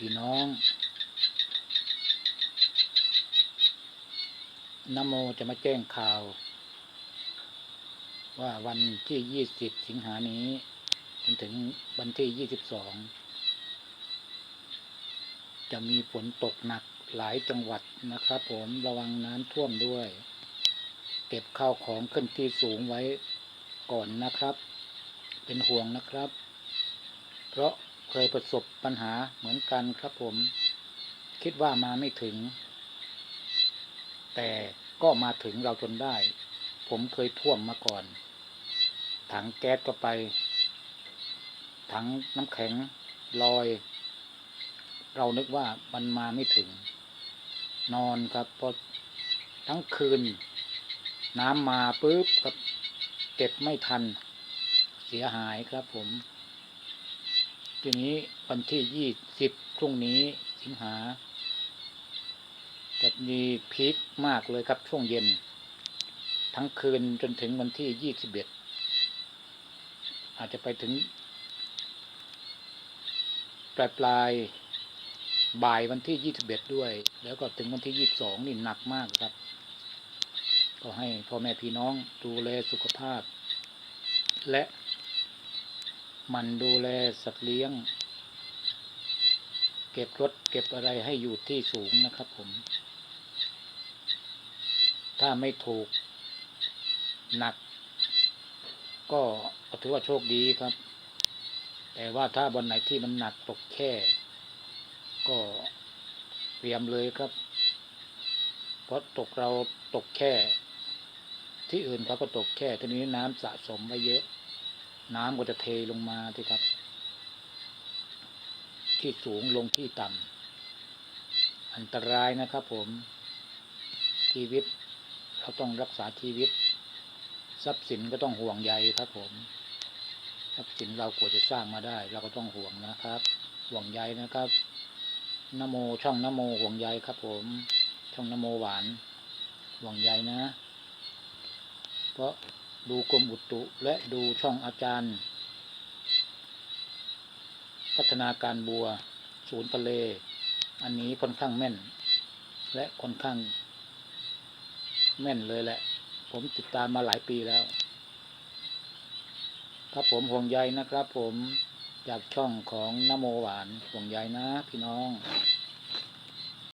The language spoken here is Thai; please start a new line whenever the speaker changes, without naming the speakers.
พี่น้องนโมจะมาแจ้งข่าว ว่าวันที่20สิงหานี้จนถึงวันที่22จะมีฝนตกหนักหลายจังหวัดนะครับ ผมระวังน้ำท่วมด้วย เก็บข้าวของขึ้นที่สูงไว้ก่อนนะครับ เป็นห่วงนะครับ เพราะ เคยประสบปัญหาเหมือนกันครับผม คิดว่ามาไม่ถึง แต่ก็มาถึงเราจนได้ ผมเคยท่วมมาก่อน ถังแก๊สก็ไป ถังน้ำแข็งลอย เรานึกว่ามันมาไม่ถึง นอนครับพอทั้งคืน น้ำมาปุ๊บกับเก็บไม่ทัน เสียหายครับผม ทีนี้วันที่ยี่สิบพรุ่งนี้สิงหาจะมีพีคมากเลยครับช่วงเย็น ทั้งคืนจนถึงวันที่ยี่สิบเอ็ดอาจจะไปถึง ปลายปลายๆบ่ายวันที่ยี่สิบเอ็ดด้วย แล้วก็ถึงวันที่ยี่สิบสองนี่หนักมากครับ ก็ให้พ่อแม่พี่น้องดูแลสุขภาพ และ มันดูแลสัตว์เลี้ยง เก็บรถเก็บอะไรให้อยู่ที่สูงนะครับผม ถ้าไม่ถูกหนัก ก็ถือว่าโชคดีครับ แต่ว่าถ้าบนไหนที่มันหนักตกแค่ ก็เตรียมเลยครับ เพราะตกเราตกแค่ ที่อื่นเขาก็ตกแค่ทีนี้น้ำสะสมไว้เยอะ น้ำก็จะเทลงมาที่ครับ ที่สูงลงที่ต่ำอันตรายนะครับผมชีวิตเราต้องรักษาชีวิต ทรัพย์สินก็ต้องห่วงใยครับผม ทรัพย์สินเราควรจะสร้างมาได้ เราก็ต้องห่วงนะครับ ห่วงใยนะครับนโมช่องนโมห่วงใยครับผม ช่องนโมหวาน ห่วงใยนะ เพราะ ดูกรมอุตุและดูช่องอาจารย์ พัฒนาการบัว ศูนย์ทะเล อันนี้ค่อนข้างแม่น และค่อนข้าง แม่นเลยแหละ ผมติดตามมาหลายปีแล้ว ครับผมห่วงใยนะครับผมจากช่องของนโมหวานห่วงใยนะพี่น้อง